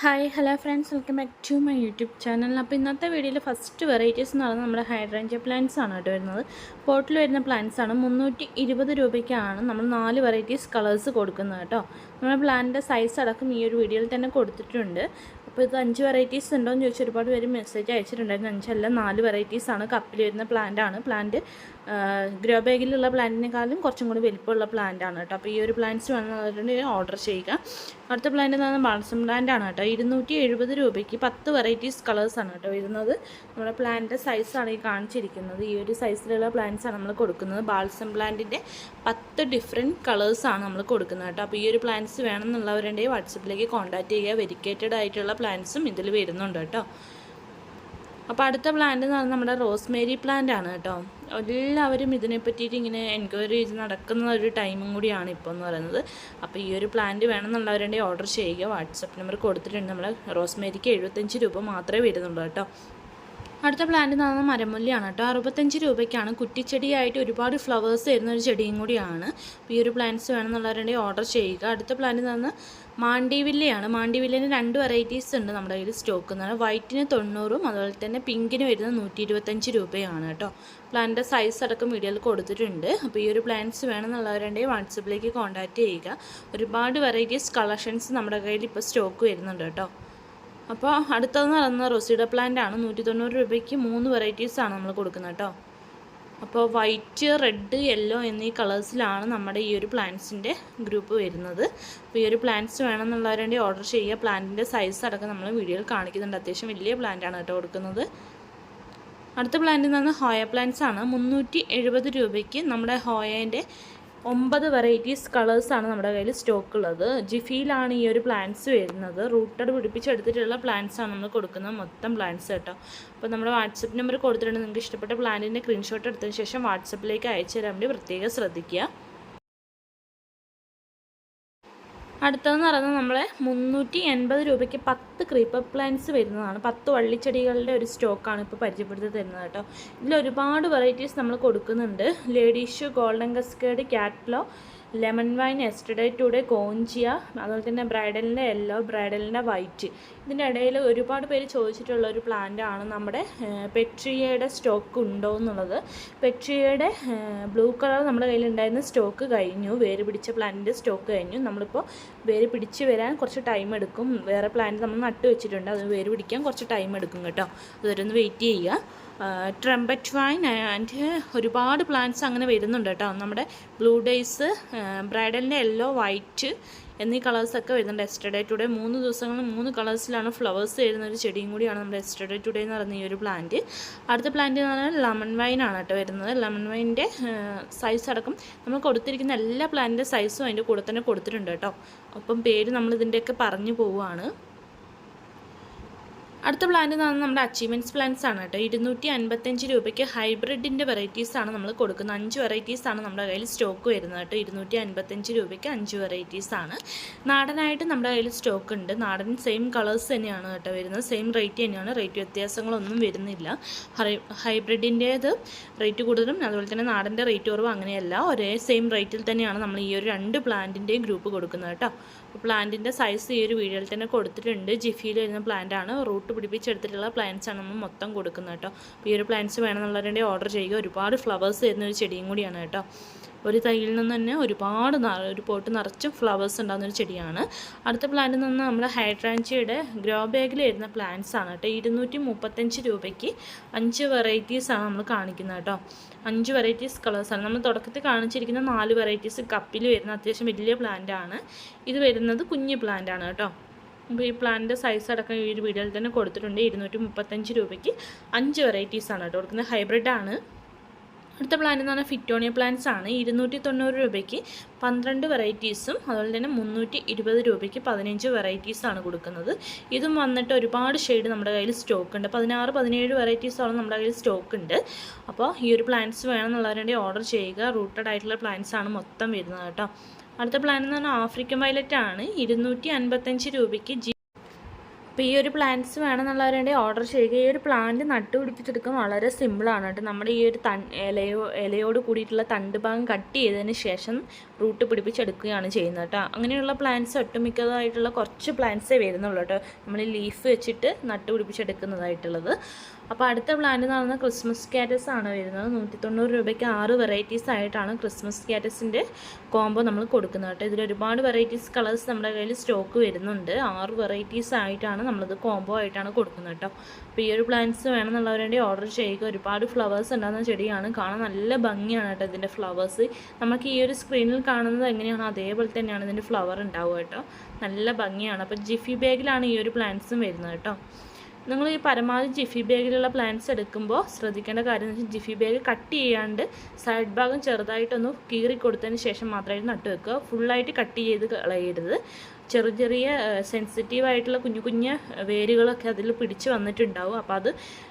Hi hello friends welcome back to my YouTube channel അപ്പോൾ ഇന്നത്തെ വീഡിയോയിൽ ഫസ്റ്റ് വെറൈറ്റീസ് എന്ന് പറയുന്നത് നമ്മുടെ ഹൈഡ്രേഞ്ച് പ്ലാന്റ്സ് ആണ് കേട്ടോ വരുന്നത്. പോട്ടിൽ വരുന്ന പ്ലാന്റ്സ് ആണ് മുന്നൂറ്റി ഇരുപത് രൂപയ്ക്കാണ് നമ്മൾ നാല് വെറൈറ്റീസ് കളേഴ്സ് കൊടുക്കുന്നത് കേട്ടോ. നമ്മുടെ പ്ലാന്റിന്റെ സൈസ് അടക്കം ഈ ഒരു വീഡിയോയിൽ തന്നെ കൊടുത്തിട്ടുണ്ട്. അപ്പോൾ ഇത് അഞ്ച് വെറൈറ്റീസ് ഉണ്ടോ എന്ന് ഒരുപാട് പേര് മെസ്സേജ് അയച്ചിട്ടുണ്ടായിരുന്നു. അഞ്ചല്ല നാല് വെറൈറ്റീസ് ആണ് കപ്പിൽ വരുന്ന പ്ലാന്റ് ആണ്. പ്ലാന്റ് ഗ്രോ ബാഗിലുള്ള പ്ലാന്റിനേക്കാളും കുറച്ചും കൂടി വലിപ്പമുള്ള ആണ് കേട്ടോ. അപ്പോൾ ഈ ഒരു പ്ലാന്റ്സ് വേണമെന്നുണ്ടെങ്കിൽ ഓർഡർ ചെയ്യുക. അടുത്ത പ്ലാന്റ് എന്ന് പറഞ്ഞാൽ പ്ലാന്റ് ആണ് കേട്ടോ. ഇരുന്നൂറ്റി എഴുപത് രൂപയ്ക്ക് പത്ത് വെറൈറ്റീസ് ആണ് കേട്ടോ വരുന്നത്. നമ്മുടെ പ്ലാന്റിന്റെ സൈസാണ് ഈ കാണിച്ചിരിക്കുന്നത്. ഈ ഒരു സൈസിലുള്ള പ്ലാന്റ്സ് ആണ് നമ്മൾ കൊടുക്കുന്നത്. ബാൾസം പ്ലാന്റിന്റെ പത്ത് ഡിഫറെന്റ് ആണ് നമ്മൾ കൊടുക്കുന്നത് കേട്ടോ. അപ്പോൾ ഈ ഒരു പ്ലാന്റ്സ് വേണമെന്നുള്ളവരുണ്ടെങ്കിൽ വാട്സപ്പിലേക്ക് കോൺടാക്റ്റ് ചെയ്യുക. വെരിക്കേറ്റഡ് ആയിട്ടുള്ള പ്ലാന്റ്സും ഇതിൽ വരുന്നുണ്ട് കേട്ടോ. അപ്പോൾ അടുത്ത പ്ലാന്റ് എന്ന് പറഞ്ഞാൽ നമ്മുടെ റോസ്മേരി പ്ലാന്റ് ആണ് കേട്ടോ. എല്ലാവരും ഇതിനെ പറ്റിയിട്ട് ഇങ്ങനെ എൻക്വയറി ചെയ്ത് നടക്കുന്ന ഒരു ടൈമും കൂടിയാണ് ഇപ്പോൾ എന്ന് പറയുന്നത്. അപ്പോൾ ഈ ഒരു പ്ലാന്റ് വേണമെന്നുള്ളവരുടെ ഓർഡർ ചെയ്യുക. വാട്സപ്പ് നമ്പർ കൊടുത്തിട്ടുണ്ട്. നമ്മൾ റോസ്മേരിക്ക് എഴുപത്തഞ്ച് രൂപ മാത്രമേ വരുന്നുള്ളൂ കേട്ടോ. അടുത്ത പ്ലാന്റ് പറഞ്ഞാൽ മരമുല്ലയാണ് കേട്ടോ. അറുപത്തഞ്ച് രൂപയ്ക്കാണ്. കുറ്റിച്ചെടിയായിട്ട് ഒരുപാട് ഫ്ലവേഴ്സ് തരുന്ന ഒരു ചെടിയും കൂടിയാണ്. ഈ ഒരു പ്ലാന്റ്സ് വേണമെന്നുള്ളവരുണ്ടെങ്കിൽ ഓർഡർ ചെയ്യുക. അടുത്ത പ്ലാന്റ് എന്ന് പറഞ്ഞാൽ മാണ്ടിവില്ലയാണ് മാണ്ടിവില്ലേന്റെ രണ്ട് വെറൈറ്റീസ് ഉണ്ട് നമ്മുടെ കയ്യിൽ സ്റ്റോക്ക് എന്ന് പറഞ്ഞാൽ വൈറ്റിന് തൊണ്ണൂറും അതുപോലെ തന്നെ പിങ്കിന് വരുന്നത് നൂറ്റി ഇരുപത്തഞ്ച് രൂപയാണ് കേട്ടോ. പ്ലാന്റിന്റെ സൈസ് അടക്കം വീഡിയോയിൽ കൊടുത്തിട്ടുണ്ട്. അപ്പോൾ ഈ ഒരു പ്ലാന്റ്സ് വേണമെന്നുള്ളവരുണ്ടെങ്കിൽ വാട്സപ്പിലേക്ക് കോൺടാക്റ്റ് ചെയ്യുക. ഒരുപാട് വെറൈറ്റീസ് കളക്ഷൻസ് നമ്മുടെ കയ്യിൽ ഇപ്പോൾ സ്റ്റോക്ക് വരുന്നുണ്ട് കേട്ടോ. അപ്പോൾ അടുത്തതെന്ന് പറയുന്നത് റൊസീഡ പ്ലാന്റ് ആണ്. നൂറ്റി തൊണ്ണൂറ് രൂപയ്ക്ക് മൂന്ന് വെറൈറ്റീസാണ് നമ്മൾ കൊടുക്കുന്നത് കേട്ടോ അപ്പോൾ വൈറ്റ് റെഡ് യെല്ലോ എന്നീ കളേഴ്സിലാണ് നമ്മുടെ ഈ ഒരു പ്ലാന്റ്സിന്റെ ഗ്രൂപ്പ് വരുന്നത്. അപ്പോൾ ഈ ഒരു പ്ലാന്റ്സ് വേണമെന്നുള്ളവരുടെ ഓർഡർ ചെയ്യുക. പ്ലാന്റിന്റെ സൈസ് അടക്കം നമ്മൾ വീഡിയോയിൽ കാണിക്കുന്നുണ്ട്. അത്യാവശ്യം വലിയ പ്ലാന്റാണ് കേട്ടോ കൊടുക്കുന്നത്. അടുത്ത പ്ലാന്റ് എന്ന് പറഞ്ഞാൽ ഹോയ പ്ലാന്റ്സ് ആണ്. മുന്നൂറ്റി എഴുപത് രൂപയ്ക്ക് നമ്മുടെ ഹോയേന്റെ ഒമ്പത് വെറൈറ്റീസ് കളേഴ്സാണ് നമ്മുടെ കയ്യിൽ സ്റ്റോക്ക് ഉള്ളത്. ജിഫിയിലാണ് ഈ ഒരു പ്ലാന്റ്സ് വരുന്നത്. റൂട്ടഡ് പിടിപ്പിച്ചെടുത്തിട്ടുള്ള ആണ് നമ്മൾ കൊടുക്കുന്നത്. മൊത്തം പ്ലാന്റ്സ് കേട്ടോ. അപ്പോൾ നമ്മുടെ വാട്സപ്പ് നമ്പർ കൊടുത്തിട്ടുണ്ട്. നിങ്ങൾക്ക് ഇഷ്ടപ്പെട്ട പ്ലാന്റിന്റെ സ്ക്രീൻഷോട്ട് എടുത്തതിന് ശേഷം വാട്സപ്പിലേക്ക് അയച്ചു തരാൻ വേണ്ടി പ്രത്യേകം ശ്രദ്ധിക്കുക. അടുത്തതെന്ന് പറയുന്നത് നമ്മളെ മുന്നൂറ്റി എൺപത് രൂപയ്ക്ക് പത്ത് ക്രീപ്പർ പ്ലാന്റ്സ് വരുന്നതാണ്. പത്ത് വള്ളിച്ചെടികളുടെ ഒരു സ്റ്റോക്കാണ് ഇപ്പോൾ പരിചയപ്പെടുത്തി തരുന്നത് കേട്ടോ. ഇതിൽ ഒരുപാട് വെറൈറ്റീസ് നമ്മൾ കൊടുക്കുന്നുണ്ട്. ലേഡീഷ് ഗോൾഡൻ കസ്കേഡ് ക്യാറ്റ്ലോ ലെമൺ വൈൻ എസ്റ്റഡേ ടുഡേ കോഞ്ചിയ അതുപോലെ തന്നെ ബ്രൈഡലിന്റെ യെല്ലോ ബ്രൈഡലിന്റെ വൈറ്റ് ഇതിന്റെ ഇടയിൽ ഒരുപാട് പേര് ചോദിച്ചിട്ടുള്ള ഒരു പ്ലാന്റ് ആണ് നമ്മുടെ പെട്രിയയുടെ സ്റ്റോക്ക് ഉണ്ടോ എന്നുള്ളത്. പെട്രിയയുടെ ബ്ലൂ കളർ നമ്മുടെ കയ്യിലുണ്ടായിരുന്ന സ്റ്റോക്ക് കഴിഞ്ഞു. വേര് പിടിച്ച പ്ലാന്റിന്റെ സ്റ്റോക്ക് കഴിഞ്ഞു. നമ്മളിപ്പോൾ വേര് പിടിച്ച് വരാൻ കുറച്ച് ടൈം എടുക്കും. വേറെ പ്ലാന്റ് നമ്മൾ നട്ട് വെച്ചിട്ടുണ്ട്. അത് വേര് പിടിക്കാൻ കുറച്ച് ടൈം എടുക്കും കേട്ടോ. അതുവരെ വെയിറ്റ് ചെയ്യുക. ട്രംപറ്റ് വൈൻ ആൻഡ് ഒരുപാട് പ്ലാന്റ്സ് അങ്ങനെ വരുന്നുണ്ട് കേട്ടോ. നമ്മുടെ ബ്ലൂ ഡേയ്സ് ബ്രൈഡലിന്റെ യെല്ലോ വൈറ്റ് എന്നീ കളേഴ്സൊക്കെ വരുന്നുണ്ട്. എസ്റ്റർഡേ ടുഡേ മൂന്ന് ദിവസങ്ങളിൽ മൂന്ന് കളേഴ്സിലാണ് ഫ്ലവേഴ്സ് വരുന്ന ഒരു ചെടിയും കൂടിയാണ് നമ്മുടെ എസ്റ്റർഡേ ടുഡേ എന്ന് പറയുന്ന ഈ ഒരു പ്ലാന്റ് അടുത്ത പ്ലാന്റ് എന്ന് പറഞ്ഞാൽ ലെമൺ വൈൻ ആണ് കേട്ടോ വരുന്നത്. ലെമൺ വൈന്റെ സൈസ് അടക്കം നമ്മൾ കൊടുത്തിരിക്കുന്ന എല്ലാ പ്ലാന്റിന്റെ സൈസും അതിന്റെ കൂടെ തന്നെ കൊടുത്തിട്ടുണ്ട് കേട്ടോ. അപ്പം പേര് നമ്മളിതിന്റെയൊക്കെ പറഞ്ഞു പോവുകയാണ്. അടുത്ത പ്ലാൻ എന്ന് പറഞ്ഞാൽ നമ്മുടെ അച്ചീവ്മെന്റ്സ് പ്ലാന്റ്സ് ആണ് കേട്ടോ. ഇരുന്നൂറ്റി അൻപത്തഞ്ച് രൂപയ്ക്ക് ഹൈബ്രിഡിന്റെ വെറൈറ്റീസാണ് നമ്മൾ കൊടുക്കുന്നത്. അഞ്ച് വെറൈറ്റീസാണ് നമ്മുടെ കയ്യിൽ സ്റ്റോക്ക് വരുന്നത് കേട്ടോ. ഇരുന്നൂറ്റി അൻപത്തഞ്ച് രൂപയ്ക്ക് അഞ്ച് വെറൈറ്റീസാണ് നാടനായിട്ട് നമ്മുടെ കയ്യിൽ സ്റ്റോക്ക് ഉണ്ട്. നാടൻ സെയിം കളേഴ്സ് തന്നെയാണ് കേട്ടോ വരുന്നത്. സെയിം റേറ്റ് തന്നെയാണ്. റേറ്റ് വ്യത്യാസങ്ങളൊന്നും വരുന്നില്ല. ഹൈബ്രിഡിന്റേത് റേറ്റ് കൂടുതലും അതുപോലെ തന്നെ നാടന്റെ റേറ്റ് കുറവ് അങ്ങനെയല്ല. ഒരേ സെയിം റേറ്റിൽ തന്നെയാണ് നമ്മൾ ഈ ഒരു രണ്ട് പ്ലാന്റിന്റെയും ഗ്രൂപ്പ് കൊടുക്കുന്നത് കേട്ടോ. പ്ലാന്റിന്റെ സൈസ് ഈ ഒരു വീഡിയോയിൽ തന്നെ കൊടുത്തിട്ടുണ്ട്. ജിഫിയിൽ വരുന്ന പ്ലാന്റ് ആണ്. റൂട്ട് പിടിപ്പിച്ചെടുത്തിട്ടുള്ള പ്ലാന്റ്സ് ആണ് നമ്മൾ മൊത്തം കൊടുക്കുന്നത് കേട്ടോ. അപ്പോൾ ഈ ഒരു പ്ലാന്റ്സ് വേണമെന്നുള്ളവരുടെ ഓർഡർ ചെയ്യുക. ഒരുപാട് ഫ്ലവേഴ്സ് തരുന്ന ഒരു ചെടിയും കൂടിയാണ് കേട്ടോ. ഒരു തൈയിൽ നിന്ന് തന്നെ ഒരുപാട് ഒരു പോട്ട് നിറച്ചും ഫ്ലവേഴ്സ് ഉണ്ടാകുന്ന ഒരു ചെടിയാണ്. അടുത്ത പ്ലാന്റ് നിന്ന് നമ്മുടെ ഹൈഡ്രാഞ്ചിയുടെ ഗ്രോ ബാഗിൽ വരുന്ന പ്ലാന്റ്സ് ആണ് കേട്ടോ. ഇരുന്നൂറ്റി മുപ്പത്തഞ്ച് രൂപയ്ക്ക് അഞ്ച് വെറൈറ്റീസ് ആണ് നമ്മൾ കാണിക്കുന്നത് കേട്ടോ. അഞ്ച് വെറൈറ്റീസ് കളേഴ്സാണ് നമ്മൾ തുടക്കത്തിൽ കാണിച്ചിരിക്കുന്ന നാല് വെറൈറ്റീസ് കപ്പിൽ വരുന്ന അത്യാവശ്യം വലിയ പ്ലാന്റ് ആണ്. ഇത് വരുന്നത് കുഞ്ഞ് പ്ലാന്റ് ആണ് കേട്ടോ. ഈ പ്ലാന്റിന്റെ സൈസ് അടക്കം ഈ ഒരു വീഡിയോയിൽ തന്നെ കൊടുത്തിട്ടുണ്ട്. ഇരുന്നൂറ്റി മുപ്പത്തഞ്ച് രൂപയ്ക്ക് അഞ്ച് വെറൈറ്റീസാണ് കേട്ടോ കൊടുക്കുന്നത്. ഹൈബ്രിഡ് ആണ്. അടുത്ത പ്ലാന്റ് എന്ന് പറഞ്ഞാൽ ഫിറ്റോണിയ പ്ലാന്റ്സ് ആണ്. ഇരുന്നൂറ്റി തൊണ്ണൂറ് രൂപയ്ക്ക് പന്ത്രണ്ട് വെറൈറ്റീസും അതുപോലെ തന്നെ മുന്നൂറ്റി ഇരുപത് രൂപയ്ക്ക് പതിനഞ്ച് വെറൈറ്റീസാണ് കൊടുക്കുന്നത്. ഇതും വന്നിട്ട് ഒരുപാട് ഷെയ്ഡ് നമ്മുടെ കയ്യിൽ സ്റ്റോക്ക് ഉണ്ട്. പതിനാറ് പതിനേഴ് വെറൈറ്റീസോളം നമ്മുടെ കയ്യിൽ സ്റ്റോക്ക് ഉണ്ട്. അപ്പോൾ ഈ ഒരു പ്ലാന്റ്സ് വേണമെന്നുള്ളവരുടെ ഓർഡർ ചെയ്യുക. റൂട്ടഡ് ആയിട്ടുള്ള പ്ലാന്റ്സ് ആണ് മൊത്തം വരുന്നത് കേട്ടോ. അടുത്ത പ്ലാൻ എന്ന് പറഞ്ഞാൽ ആഫ്രിക്കൻ വയലറ്റ് ആണ് ഇരുന്നൂറ്റി അൻപത്തഞ്ച് രൂപയ്ക്ക് ജി അപ്പോൾ ഈ ഒരു പ്ലാന്റ്സ് വേണമെന്നുള്ളവരുണ്ടെങ്കിൽ ഓർഡർ ചെയ്യുക. ഈ ഒരു പ്ലാന്റ് നട്ടുപിടിപ്പിച്ചെടുക്കാൻ വളരെ സിമ്പിളാണ് കേട്ടോ. നമ്മുടെ ഈ ഒരു ഇലയോ ഇലയോട് കൂടിയിട്ടുള്ള തണ്ട് ഭാഗം കട്ട് ചെയ്തതിന് ശേഷം റൂട്ട് പിടിപ്പിച്ചെടുക്കുകയാണ് ചെയ്യുന്നത് കേട്ടോ. അങ്ങനെയുള്ള പ്ലാന്റ്സ് ഒട്ടുമിക്കതായിട്ടുള്ള കുറച്ച് പ്ലാന്റ്സേ വരുന്നുള്ളൂ കേട്ടോ. നമ്മൾ ലീഫ് വെച്ചിട്ട് നട്ടുപിടിപ്പിച്ചെടുക്കുന്നതായിട്ടുള്ളത് അപ്പോൾ അടുത്ത പ്ലാന്റ് എന്ന് പറയുന്നത് ക്രിസ്മസ് കാറ്റസ് ആണ് വരുന്നത്. നൂറ്റി തൊണ്ണൂറ് രൂപയ്ക്ക് ആറ് വെറൈറ്റീസ് ആയിട്ടാണ് ക്രിസ്മസ് ക്യാറ്റസിന്റെ കോംബോ നമ്മൾ കൊടുക്കുന്നത് കേട്ടോ. ഇതിൽ ഒരുപാട് വെറൈറ്റീസ് കളേഴ്സ് നമ്മുടെ കയ്യിൽ സ്റ്റോക്ക് വരുന്നുണ്ട്. ആറ് വെറൈറ്റീസ് ആയിട്ടാണ് നമ്മളിത് കോംബോ ആയിട്ടാണ് കൊടുക്കുന്നത് കേട്ടോ. അപ്പോൾ ഈ ഒരു പ്ലാന്റ്സ് വേണ്ടി ഓർഡർ ചെയ്യുക. ഒരുപാട് ഫ്ലവേഴ്സ് ഉണ്ടാകുന്ന ചെടിയാണ്. കാണാൻ നല്ല ഭംഗിയാണ് കേട്ടോ ഇതിന്റെ ഫ്ലവേഴ്സ് നമുക്ക് ഈ ഒരു സ്ക്രീനിൽ കാണുന്നത് എങ്ങനെയാണോ അതേപോലെ തന്നെയാണ് ഇതിന്റെ ഫ്ലവർ ഉണ്ടാവുക കേട്ടോ. നല്ല ഭംഗിയാണ്. അപ്പോൾ ജിഫി ബാഗിലാണ് ഈ ഒരു പ്ലാന്റ്സും വരുന്നത് കേട്ടോ. നിങ്ങൾ ഈ പരമാവധി ജിഫി ബാഗിലുള്ള പ്ലാന്റ്സ് എടുക്കുമ്പോൾ ശ്രദ്ധിക്കേണ്ട കാര്യം എന്ന് വെച്ചാൽ ജിഫി ബാഗ് കട്ട് ചെയ്യാണ്ട് സൈഡ് ഭാഗം ചെറുതായിട്ടൊന്ന് കീറി കൊടുത്തതിന് ശേഷം മാത്രമായിട്ട് നട്ടു വെക്കുക. ഫുള്ളായിട്ട് കട്ട് ചെയ്ത് കളയരുത്. ചെറിയ ചെറിയ സെൻസിറ്റീവ് ആയിട്ടുള്ള കുഞ്ഞു കുഞ്ഞു വേരുകളൊക്കെ അതിൽ പിടിച്ച് വന്നിട്ടുണ്ടാവും. അപ്പോൾ അത്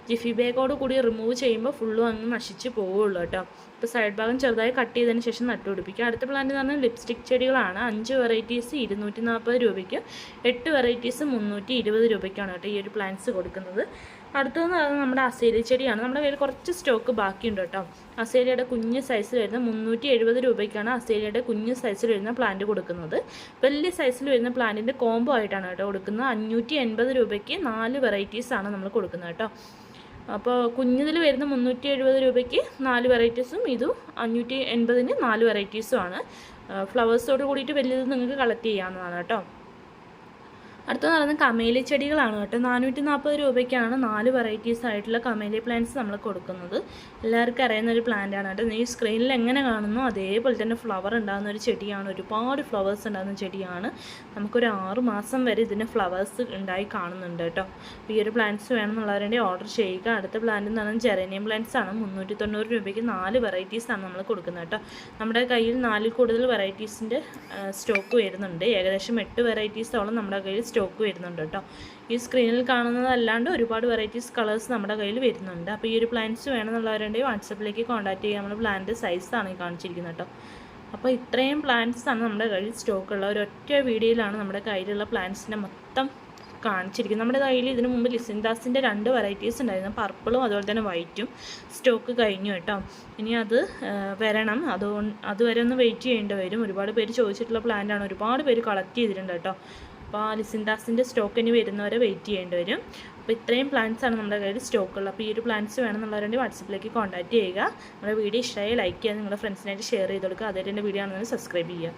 ജിഫി ബാഗോട് കൂടി റിമൂവ് ചെയ്യുമ്പോൾ ഫുള്ളും അങ്ങ് നശിച്ച് പോവുള്ളൂ കേട്ടോ. ഇപ്പോൾ സൈഡ് ഭാഗം ചെറുതായി കട്ട് ചെയ്തതിന് ശേഷം നട്ടുപിടിപ്പിക്കുക അടുത്ത പ്ലാന്റ് എന്ന് പറഞ്ഞാൽ ലിപ്സ്റ്റിക് ചെടികളാണ്. അഞ്ച് വെറൈറ്റീസ് ഇരുന്നൂറ്റി നാൽപ്പത് രൂപയ്ക്ക് എട്ട് വെറൈറ്റീസ് മുന്നൂറ്റി ഇരുപത് രൂപയ്ക്കാണ് കേട്ടോ ഈ ഒരു പ്ലാന്റ്സ് കൊടുക്കുന്നത്. അടുത്തതെന്ന് പറയുന്നത് നമ്മുടെ അസേലി ചെടിയാണ്. നമ്മുടെ കയ്യിൽ കുറച്ച് സ്റ്റോക്ക് ബാക്കിയുണ്ട് കേട്ടോ. അസേലിയുടെ കുഞ്ഞ് സൈസിൽ വരുന്ന മുന്നൂറ്റി എഴുപത് രൂപയ്ക്കാണ് അസേലിയുടെ കുഞ്ഞ് സൈസിൽ വരുന്ന പ്ലാന്റ് കൊടുക്കുന്നത്. വലിയ സൈസിൽ വരുന്ന പ്ലാന്റിന്റെ കോംബോ ആയിട്ടാണ് കേട്ടോ കൊടുക്കുന്നത്. അഞ്ഞൂറ്റി എൺപത് രൂപയ്ക്ക് നാല് വെറൈറ്റീസാണ് നമ്മൾ കൊടുക്കുന്നത് കേട്ടോ. അപ്പോൾ കുഞ്ഞതിൽ വരുന്ന മുന്നൂറ്റി എഴുപത് രൂപയ്ക്ക് നാല് വെറൈറ്റീസും ഇതും അഞ്ഞൂറ്റി എൺപതിന് നാല് വെറൈറ്റീസും ആണ്. ഫ്ലവേഴ്സോട് കൂടിയിട്ട് വലിയത് നിങ്ങൾക്ക് കളക്ട് ചെയ്യാവുന്നതാണ് കേട്ടോ. അടുത്ത നടന്ന കമേലി ചെടികളാണ് കേട്ടോ. നാനൂറ്റി നാൽപ്പത് രൂപയ്ക്കാണ് നാല് വെറൈറ്റീസ് ആയിട്ടുള്ള കമേലി പ്ലാന്റ്സ് നമ്മൾ കൊടുക്കുന്നത്. എല്ലാവർക്കും അറിയുന്ന ഒരു പ്ലാന്റ് ആണ് കേട്ടോ. ഈ സ്ക്രീനിൽ എങ്ങനെ കാണുന്നു അതേപോലെ തന്നെ ഫ്ലവർ ഉണ്ടാകുന്ന ഒരു ചെടിയാണ്. ഒരുപാട് ഫ്ലവേഴ്സ് ഉണ്ടാകുന്ന ചെടിയാണ്. നമുക്കൊരു ആറ് മാസം വരെ ഇതിന് ഫ്ലവേഴ്സ് ഉണ്ടായി കാണുന്നുണ്ട് കേട്ടോ. ഈ ഒരു പ്ലാന്റ്സ് വേണമെന്നുള്ളവരുടെ ഓർഡർ ചെയ്യുക. അടുത്ത പ്ലാന്റ് എന്ന് പറഞ്ഞാൽ ജെറേനിയം പ്ലാന്റ്സ് ആണ്. മുന്നൂറ്റി തൊണ്ണൂറ് രൂപയ്ക്ക് നാല് വെറൈറ്റീസ് ആണ് നമ്മൾ കൊടുക്കുന്നത് കേട്ടോ. നമ്മുടെ കയ്യിൽ നാലിൽ കൂടുതൽ വെറൈറ്റീസിന്റെ സ്റ്റോക്ക് വരുന്നുണ്ട്. ഏകദേശം എട്ട് വെറൈറ്റീസോളം നമ്മുടെ കയ്യിൽ സ്റ്റോക്ക് വരുന്നുണ്ട് കേട്ടോ. ഈ സ്ക്രീനിൽ കാണുന്നതല്ലാണ്ട് ഒരുപാട് വെറൈറ്റീസ് കളേഴ്സ് നമ്മുടെ കയ്യിൽ വരുന്നുണ്ട്. അപ്പോൾ ഈ ഒരു പ്ലാന്റ്സ് വേണമെന്നുള്ളവരുണ്ടെങ്കിൽ വാട്സപ്പിലേക്ക് കോൺടാക്ട് ചെയ്യാം. നമ്മൾ പ്ലാന്റ് സൈസാണ് ഈ കാണിച്ചിരിക്കുന്നത് കേട്ടോ. അപ്പോൾ ഇത്രയും പ്ലാന്റ്സ് ആണ് നമ്മുടെ കയ്യിൽ സ്റ്റോക്ക് ഉള്ളത് ഒരൊറ്റ വീഡിയോയിലാണ് നമ്മുടെ കയ്യിലുള്ള പ്ലാന്റ്സിന്റെ മൊത്തം കാണിച്ചിരിക്കുന്നത്. നമ്മുടെ കയ്യിൽ ഇതിനു മുമ്പ് ലിസിൻദാസിന്റെ രണ്ട് വെറൈറ്റീസ് ഉണ്ടായിരുന്നു. പർപ്പിളും അതുപോലെ തന്നെ വൈറ്റും സ്റ്റോക്ക് കഴിഞ്ഞു കേട്ടോ. ഇനി അത് വരണം. അതുകൊണ്ട് അതുവരെ ഒന്ന് വെയിറ്റ് ചെയ്യേണ്ടി വരും. ഒരുപാട് പേര് ചോദിച്ചിട്ടുള്ള പ്ലാന്റാണ് ഒരുപാട് പേര് കളക്ട് ചെയ്തിട്ടുണ്ട് കേട്ടോ. അപ്പോൾ ലിസിൻഡാസിന്റെ സ്റ്റോക്ക് ഇനി വരുന്നവരെ വെയിറ്റ് ചെയ്യേണ്ടി വരും. അപ്പോൾ ഇത്രയും പ്ലാന്റ്സ് ആണ് നമ്മുടെ കയ്യിൽ സ്റ്റോക്കുള്ളത് അപ്പോൾ ഈ ഒരു പ്ലാന്റ്സ് വേണമെന്നുള്ളവരുടെ വാട്സപ്പിലേക്ക് കോൺടാക്റ്റ് ചെയ്യുക. നമ്മുടെ വീഡിയോ ഇഷ്ടമായി ലൈക്ക് ചെയ്യുക. നിങ്ങളുടെ ഫ്രണ്ട്സിനായിട്ട് ഷെയർ ചെയ്ത് കൊടുക്കുക. അതേ വീഡിയോ ആണെന്നുണ്ടെങ്കിൽ സബ്സ്ക്രൈബ് ചെയ്യുക.